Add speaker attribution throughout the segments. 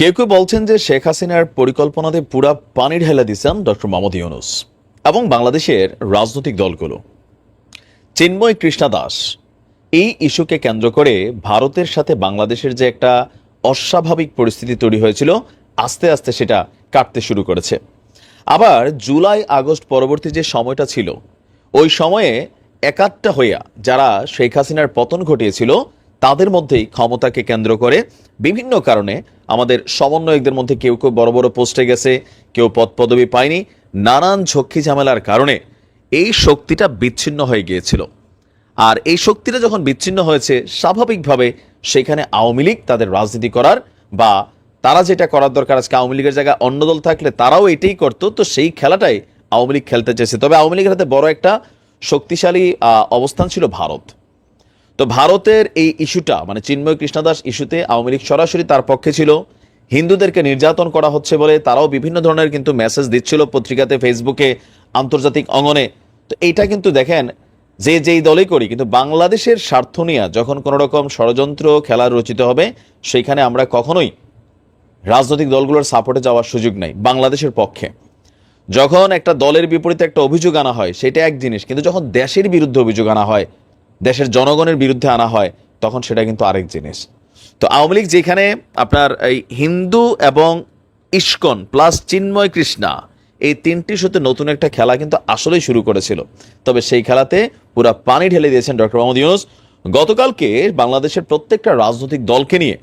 Speaker 1: কেউ কেউ বলছেন যে শেখ হাসিনার পরিকল্পনাতে পুরা পানি ঢেলে দিচ্ছেন ডক্টর মোহাম্মদ ইউনুস এবং বাংলাদেশের রাজনৈতিক দলগুলো। চিন্ময় কৃষ্ণা দাস, এই ইস্যুকে কেন্দ্র করে ভারতের সাথে বাংলাদেশের যে একটা অস্বাভাবিক পরিস্থিতি তৈরি হয়েছিল, আস্তে আস্তে সেটা কাটতে শুরু করেছে। আবার জুলাই, আগস্ট পরবর্তী যে সময়টা ছিল, ওই সময়ে একাত্তা হইয়া যারা শেখ হাসিনার পতন ঘটিয়েছিল তাদের মধ্যেই ক্ষমতাকে কেন্দ্র করে বিভিন্ন কারণে আমাদের সমন্বয়কদের মধ্যে কেউ কেউ বড় বড় পোস্টে গেছে, কেউ পদ পদবি পায়নি, নানান ঝক্কি ঝামেলার কারণে এই শক্তিটা বিচ্ছিন্ন হয়ে গিয়েছিল। আর এই শক্তিটা যখন বিচ্ছিন্ন হয়েছে, স্বাভাবিকভাবে সেখানে আওয়ামী লীগ তাদের রাজনীতি করার বা তারা যেটা করার দরকার আজকে আওয়ামী লীগের জায়গায় অন্য দল থাকলে তারাও এটাই করতো, তো সেই খেলাটাই আওয়ামী লীগ খেলতে চেয়েছে। তবে আওয়ামী লীগের হাতে বড় একটা শক্তিশালী অবস্থান ছিল ভারত। তো ভারতের এই ইস্যুটা মানে চিন্ময় কৃষ্ণদাস ইস্যুতে আওয়ামী লীগ সরাসরি তার পক্ষে ছিল। হিন্দুদেরকে নির্যাতন করা হচ্ছে বলে তারাও বিভিন্ন ধরনের কিন্তু মেসেজ দিচ্ছিল পত্রিকাতে, ফেসবুকে, আন্তর্জাতিক অঙ্গনে। তো এইটা কিন্তু দেখেন, যে যেই দলই করি, কিন্তু বাংলাদেশের স্বার্থ নিয়ে যখন কোনো রকম ষড়যন্ত্র, খেলা রচিত হবে সেইখানে আমরা কখনোই রাজনৈতিক দলগুলোর সাপোর্টে যাওয়ার সুযোগ নাই, বাংলাদেশের পক্ষে। যখন একটা দলের বিপরীতে একটা অভিযোগ আনা হয়, সেটা এক জিনিস, কিন্তু যখন দেশের বিরুদ্ধে অভিযোগ আনা হয় দেশের জনগণের বিরুদ্ধে আনা হয়, তখন সেটা কিন্তু আরেক জিনিস। তো আওয়ামী লীগ যেখানে আপনার এই হিন্দু এবং ইস্কন প্লাস চিন্ময় কৃষ্ণা, এই তিনটি সাথে নতুন একটা খেলা কিন্তু আসলেই শুরু করেছিল। তবে সেই খেলাতে পুরা পানি ঢেলে দিয়েছেন ডক্টর মোহাম্মদ ইউনুস। গতকালকে বাংলাদেশের প্রত্যেকটা রাজনৈতিক দলকে নিয়ে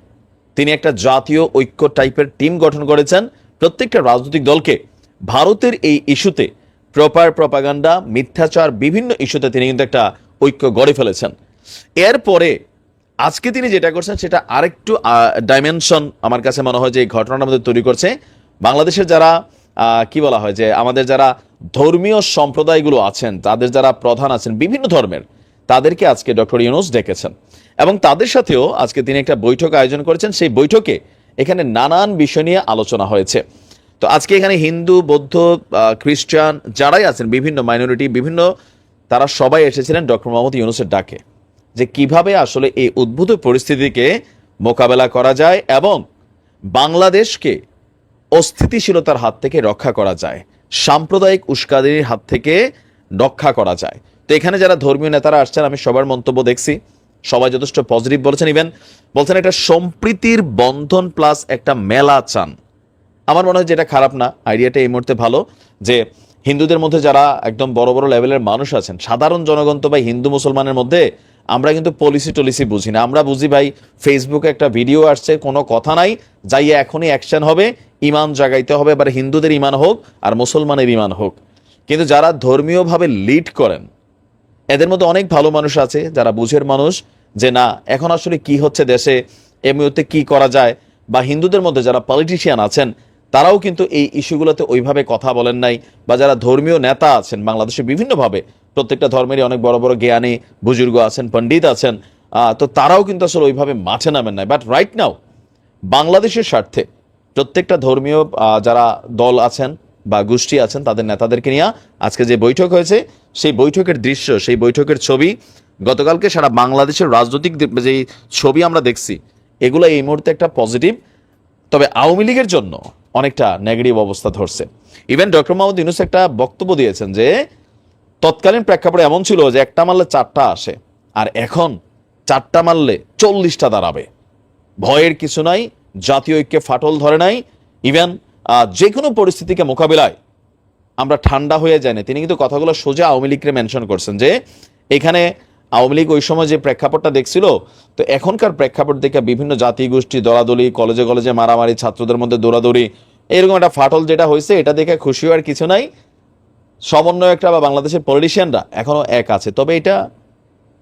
Speaker 1: তিনি একটা জাতীয় ঐক্য টাইপের টিম গঠন করেছেন। প্রত্যেকটা রাজনৈতিক দলকে ভারতের এই ইস্যুতে প্রপার প্রপাগান্ডা মিথ্যাচার, বিভিন্ন ইস্যুতে তিনি কিন্তু একটা ঐক্য গড়ে ফেলেছেন। এরপরে আজকে তিনি যেটা করছেন, সেটা আরেকটু ডাইমেনশন আমার কাছে মনে হয় যে এই ঘটনার মধ্যে তৈরি করছে। বাংলাদেশের যারা কি বলা হয় যে আমাদের যারা ধর্মীয় সম্প্রদায়গুলো আছেন, তাদের যারা প্রধান আছেন, বিভিন্ন ধর্মের, তাদেরকে আজকে ডক্টর ইউনুস ডেকেছেন। এবং তাদের সাথেও আজকে তিনি একটা বৈঠক আয়োজন করেছেন। সেই বৈঠকে এখানে নানান বিষয় নিয়ে আলোচনা হয়েছে। তো আজকে এখানে হিন্দু, বৌদ্ধ খ্রিস্টান যারাই আছেন, বিভিন্ন মাইনরিটি বিভিন্ন তারা সবাই এসেছিলেন ডক্টর মোহাম্মদ ইউনুসের ডাকে যে কীভাবে আসলে এই উদ্ভূত পরিস্থিতিকে মোকাবেলা করা যায় এবং বাংলাদেশকে অস্থিতিশীলতার হাত থেকে রক্ষা করা যায়, সাম্প্রদায়িক উস্কানির হাত থেকে রক্ষা করা যায়। তো এখানে যারা ধর্মীয় নেতারা আসছেন, আমি সবার মন্তব্য দেখছি। সবাই যথেষ্ট পজিটিভ বলেছেন। ইভেন বলছেন একটা সম্প্রীতির বন্ধন প্লাস একটা মেলা চান। আমার মনে হয় যেটা খারাপ না। আইডিয়াটা এই মুহূর্তে ভালো যে হিন্দুদের মধ্যে যারা একদম বড় বড় লেভেলের মানুষ আছেন, সাধারণ জনগণ তো ভাই হিন্দু মুসলমানের মধ্যে, আমরা কিন্তু পলিসি টলিসি বুঝি না। আমরা বুঝি ভাই ফেসবুকে একটা ভিডিও আসছে, কোনো কথা নাই যাইয়ে এখনই অ্যাকশন হবে ইমান জাগাইতে হবে, এবার হিন্দুদের ইমান হোক আর মুসলমানের ইমান হোক। কিন্তু যারা ধর্মীয়ভাবে লিড করেন, এদের মধ্যে অনেক ভালো মানুষ আছে, যারা বুঝের মানুষ, যে না, এখন আসলে কি হচ্ছে দেশে এই মুহূর্তে কি করা যায়, বা হিন্দুদের মধ্যে যারা পলিটিশিয়ান আছেন তারাও কিন্তু এই ইস্যুগুলোতে ওইভাবে কথা বলেন নাই বা যারা ধর্মীয় নেতা আছেন, বাংলাদেশে বিভিন্নভাবে প্রত্যেকটা ধর্মেরই অনেক বড় বড় জ্ঞানী বুজুর্গ আছেন, পণ্ডিত আছেন তো তারাও কিন্তু আসলে ওইভাবে মাঠে নামেন নাই। বাট রাইট নাও বাংলাদেশের স্বার্থে প্রত্যেকটা ধর্মীয় যারা দল আছেন বা গোষ্ঠী আছেন, তাদের নেতাদেরকে নিয়ে আজকে যে বৈঠক হয়েছে, সেই বৈঠকের দৃশ্য, সেই বৈঠকের ছবি, গতকালকে সারা বাংলাদেশের রাজনৈতিক যে ছবি আমরা দেখছি, এগুলো এই মুহূর্তে একটা পজিটিভ তবে আওয়ামী লীগের জন্য অনেকটা নেগেটিভ অবস্থা ধরছে। ইভেন ডক্টর মোহাম্মদ ইউনুস একটা বক্তব্য দিয়েছেন যে, তৎকালীন প্রেক্ষাপটে এমন ছিল যে একটা মারলে চারটা আসে, আর এখন চারটা মারলে চল্লিশটা দাঁড়াবে। ভয়ের কিছু নাই, জাতীয় ঐক্যে ফাটল ধরে নাই। ইভেন যে কোনো পরিস্থিতিকে মোকাবিলায় আমরা ঠান্ডা হয়ে যাই না তিনি কিন্তু কথাগুলো সোজা আওয়ামী লীগকে মেনশন করছেন যে, এখানে আওয়ামী লীগ ওই সময় যে প্রেক্ষাপটটা দেখছিল, তো এখনকার প্রেক্ষাপট দেখে বিভিন্ন জাতি গোষ্ঠী দলাদলি, কলেজে কলেজে মারামারি, ছাত্রদের মধ্যে দৌড়াদৌড়ি, এরকম একটা ফাটল যেটা হয়েছে, এটা দেখে খুশি হওয়ার কিছু নাই। সমন্বয়করা বা বাংলাদেশের পলিটিশিয়ানরা এখনও এক আছে। তবে এটা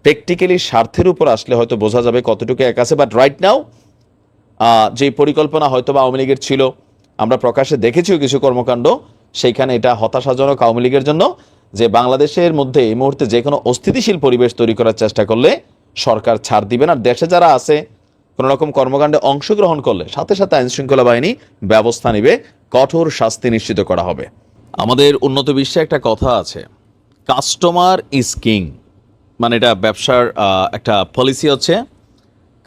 Speaker 1: প্র্যাকটিক্যালি স্বার্থের উপর আসলে হয়তো বোঝা যাবে কতটুকু এক আছে। বাট রাইট নাও যে পরিকল্পনা হয়তো বা আওয়ামী লীগের ছিল, আমরা প্রকাশ্যে দেখেছিও কিছু কর্মকাণ্ড, সেইখানে এটা হতাশাজনক আওয়ামী লীগের জন্য। যে বাংলাদেশের মধ্যে এই মুহূর্তে যে কোনো অস্থিতিশীল পরিবেশ তৈরি করার চেষ্টা করলে সরকার ছাড় দিবে না। আর দেশে যারা আছে, কোনো রকম কর্মকাণ্ডে অংশগ্রহণ করলে সাথে সাথে আইন শৃঙ্খলা বাহিনী ব্যবস্থা নিবে, কঠোর শাস্তি নিশ্চিত করা হবে। আমাদের উন্নত বিশ্বে একটা কথা আছে কাস্টমার ইজ কিং মানে এটা ব্যবসার একটা পলিসি হচ্ছে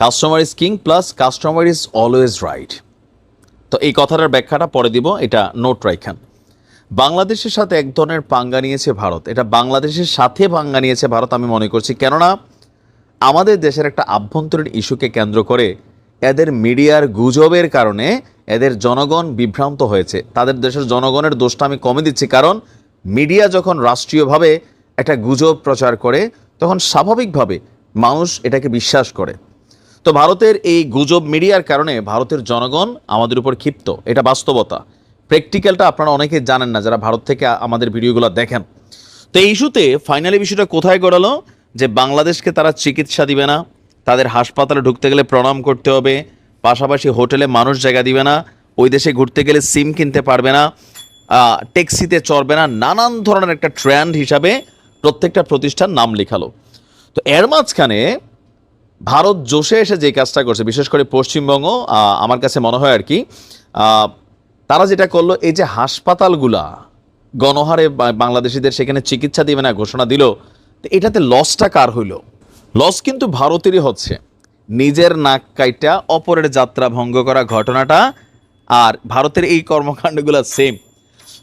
Speaker 1: customer is king plus customer is always right তো এই কথাটার ব্যাখ্যাটা পরে দিব, এটা নোট রাইখান। বাংলাদেশের সাথে এক ধরনের পাঙ্গা নিয়েছে ভারত। এটা বাংলাদেশের সাথে পাঙ্গা নিয়েছে ভারত, আমি মনে করছি। কেননা, আমাদের দেশের একটা আভ্যন্তরীণ ইস্যুকে কেন্দ্র করে এদের মিডিয়ার গুজবের কারণে এদের জনগণ বিভ্রান্ত হয়েছে। তাদের দেশের জনগণের দোষটা আমি কমে দিচ্ছি, কারণ মিডিয়া যখন রাষ্ট্রীয়ভাবে একটা গুজব প্রচার করে, তখন স্বাভাবিকভাবে মানুষ এটাকে বিশ্বাস করে। তো ভারতের এই গুজব মিডিয়ার কারণে ভারতের জনগণ আমাদের উপর ক্ষিপ্ত। এটা বাস্তবতা। প্র্যাকটিক্যালটা আপনারা অনেকে জানেন না, যারা ভারত থেকে আমাদের ভিডিওগুলো দেখেন। তো এই ইস্যুতে ফাইনালি বিষয়টা কোথায় গড়ালো? যে বাংলাদেশকে তারা চিকিৎসা দিবে না, তাদের হাসপাতালে ঢুকতে গেলে প্রণাম করতে হবে, পাশাপাশি হোটেলে মানুষ জায়গা দিবে না, ওই দেশে ঘুরতে গেলে সিম কিনতে পারবে না ট্যাক্সিতে চড়বে না, নানান ধরনের একটা ট্রেন্ড হিসাবে প্রত্যেকটা প্রতিষ্ঠান নাম লেখালো। তো এর মাঝখানে ভারত জোশে এসে যে কাজটা করছে, বিশেষ করে পশ্চিমবঙ্গ আমার কাছে মনে হয় আর কি তারা যেটা করল, এই যে হাসপাতালগুলা, গণহারে বাংলাদেশিদের সেখানে চিকিৎসা দিবে না, ঘোষণা দিল এটাতে লসটা কার হইল? লস কিন্তু ভারতেরই হচ্ছে। নিজের নাক কাইটা অপরের যাত্রা ভঙ্গ করা ঘটনাটা আর ভারতের এই কর্মকাণ্ডগুলো সেম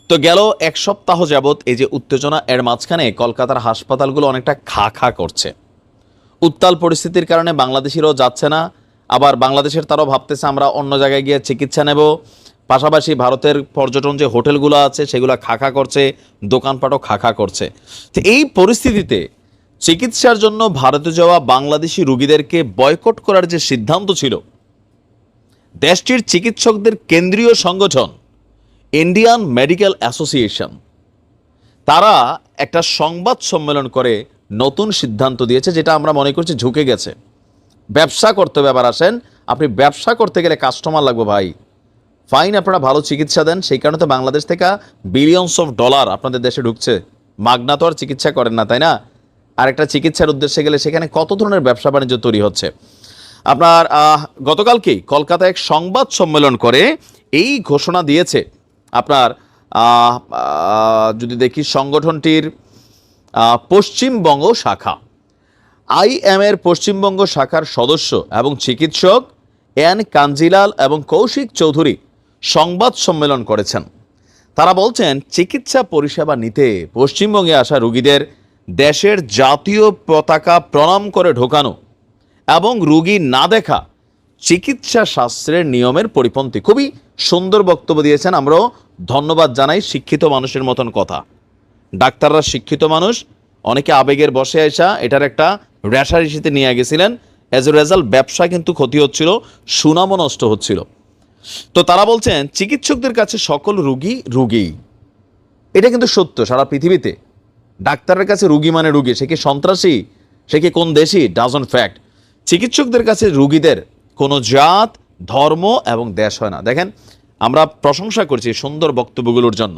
Speaker 1: তো গেল এক সপ্তাহ যাবৎ এই যে উত্তেজনা এর মাঝখানে কলকাতার হাসপাতালগুলো অনেকটা খা খা করছে। উত্তাল পরিস্থিতির কারণে বাংলাদেশিরাও যাচ্ছে না, আবার বাংলাদেশের তারাও ভাবতেছে আমরা অন্য জায়গায় গিয়ে চিকিৎসা নেব। পাশাপাশি ভারতের পর্যটন যে হোটেলগুলো আছে, সেগুলো খাখা করছে, দোকানপাটও খাখা করছে। তো এই পরিস্থিতিতে চিকিৎসার জন্য ভারতে যাওয়া বাংলাদেশি রুগীদেরকে বয়কট করার যে সিদ্ধান্ত ছিল, দেশটির চিকিৎসকদের কেন্দ্রীয় সংগঠন, ইন্ডিয়ান মেডিকেল অ্যাসোসিয়েশন, তারা একটা সংবাদ সম্মেলন করে নতুন সিদ্ধান্ত দিয়েছে, যেটা আমরা মনে করছি ঝুঁকে গেছে। ব্যবসা করতে হবে আসেন, আপনি ব্যবসা করতে গেলে কাস্টমার লাগবে ভাই। ফাইন আপনারা ভালো চিকিৎসা দেন, সেই কারণে তো বাংলাদেশ থেকে বিলিয়নস অফ ডলার আপনাদের দেশে ঢুকছে। মাগনা তো আর চিকিৎসা করেন না, তাই না? আর একটা চিকিৎসার উদ্দেশ্যে গেলে সেখানে কত ধরনের ব্যবসা বাণিজ্য তৈরি হচ্ছে? আপনার গতকালকেই কলকাতায় এক সংবাদ সম্মেলন করে এই ঘোষণা দিয়েছে। আপনার যদি দেখি সংগঠনটির পশ্চিমবঙ্গ শাখা। আইএম এর পশ্চিমবঙ্গ শাখার সদস্য এবং চিকিৎসক এন কাঞ্জিলাল এবং কৌশিক চৌধুরী সংবাদ সম্মেলন করেছেন। তারা বলছেন, চিকিৎসা পরিষেবা নিতে পশ্চিমবঙ্গে আসা রুগীদের দেশের জাতীয় পতাকা প্রণাম করে ঢোকানো এবং রুগী না দেখা চিকিৎসা শাস্ত্রের নিয়মের পরিপন্থী। খুবই সুন্দর বক্তব্য দিয়েছেন। আমরাও ধন্যবাদ জানাই শিক্ষিত মানুষের মতন কথা। ডাক্তাররা শিক্ষিত মানুষ, অনেকে আবেগের বসে আসা এটার একটা র্যাশারিসিতে নিয়ে গেছিলেন। অ্যাজ এ রেজাল্ট ব্যবসা কিন্তু ক্ষতি হচ্ছিল, সুনামও নষ্ট হচ্ছিল। তো তারা বলছেন, চিকিৎসকদের কাছে সকল রুগী রুগী এটা কিন্তু সত্য, সারা পৃথিবীতে। ডাক্তারের কাছে রুগী মানে রুগী, সে কি সন্ত্রাসী? সে কি কোন দেশি? ডাজন ফ্যাক্ট চিকিৎসকদের কাছে রুগীদের কোনো জাত, ধর্ম এবং দেশ হয় না। দেখেন, আমরা প্রশংসা করছি সুন্দর বক্তব্যগুলোর জন্য।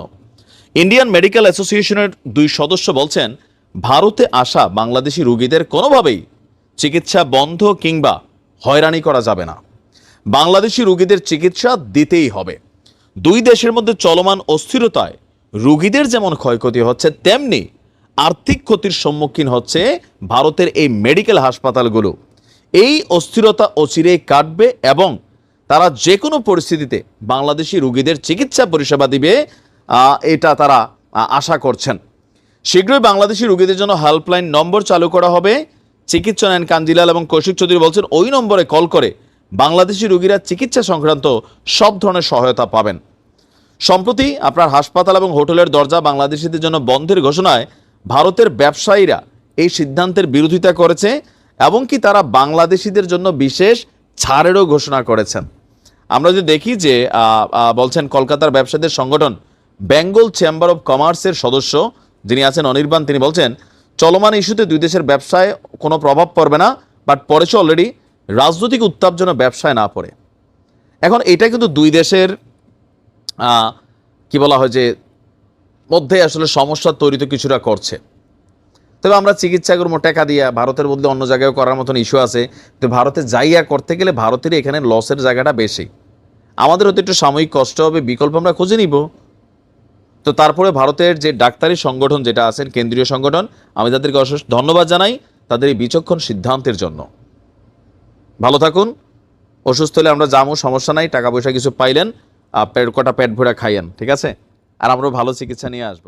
Speaker 1: ইন্ডিয়ান মেডিকেল অ্যাসোসিয়েশনের দুই সদস্য বলছেন, ভারতে আসা বাংলাদেশি রুগীদের কোনোভাবেই চিকিৎসা বন্ধ কিংবা হয়রানি করা যাবে না। বাংলাদেশি রুগীদের চিকিৎসা দিতেই হবে। দুই দেশের মধ্যে চলমান অস্থিরতায় রুগীদের যেমন ক্ষয়ক্ষতি হচ্ছে, তেমনি আর্থিক ক্ষতির সম্মুখীন হচ্ছে ভারতের এই মেডিকেল হাসপাতালগুলো। এই অস্থিরতা অচিরেই কাটবে এবং তারা যে কোনো পরিস্থিতিতে বাংলাদেশি রুগীদের চিকিৎসা পরিষেবা দিবে এটা তারা আশা করছেন। শীঘ্রই বাংলাদেশি রোগীদের জন্য হেল্পলাইন নম্বর চালু করা হবে। চিকিৎসা নেন কাঞ্জিলাল এবং কৌশিক চৌধুরী বলছেন, ওই নম্বরে কল করে বাংলাদেশি রোগীরা চিকিৎসা সংক্রান্ত সব ধরনের সহায়তা পাবেন। সম্প্রতি আপনার হাসপাতাল এবং হোটেলের দরজা বাংলাদেশিদের জন্য বন্ধের ঘোষণায় ভারতের ব্যবসায়ীরা এই সিদ্ধান্তের বিরোধিতা করেছে এবং কি তারা বাংলাদেশিদের জন্য বিশেষ ছাড়েরও ঘোষণা করেছেন। আমরা যদি দেখি যে বলছেন কলকাতার ব্যবসায়ীদের সংগঠন বেঙ্গল চেম্বার অফ কমার্সের সদস্য যিনি আছেন অনির্বাণ, তিনি বলছেন, চলমান ইস্যুতে দুই দেশের ব্যবসায় কোনো প্রভাব পড়বে না, বাট পড়েছে অলরেডি। রাজনৈতিক উত্তাপ যেন ব্যবসায় না পড়ে। এখন এটা কিন্তু দুই দেশের কি বলা হয় যে, মধ্যে আসলে সমস্যা তৈরি তো কিছুটা করছে। তবে আমরা চিকিৎসা করব, টাকা দিয়ে, ভারতের মধ্যে অন্য জায়গায় করার মতন ইস্যু আছে। তো ভারতে যাইয়া করতে গেলে ভারতের এখানে লসের জায়গাটা বেশি। আমাদের হয়তো একটু সাময়িক কষ্ট হবে, বিকল্প আমরা খুঁজে নিব। তো তারপরে ভারতের যে ডাক্তারি সংগঠন যেটা আছেন, কেন্দ্রীয় সংগঠন, আমি তাদেরকে অশেষ ধন্যবাদ জানাই তাদের এই বিচক্ষণ সিদ্ধান্তের জন্য। ভালো থাকুন, অসুস্থ হলে আমরা যাব সমস্যা নাই, টাকা পয়সা কিছু পাইলেন পেট কটা পেট ভরে খাইয়েন, ঠিক আছে? আর আমরাও ভালো চিকিৎসা নিয়ে আসব।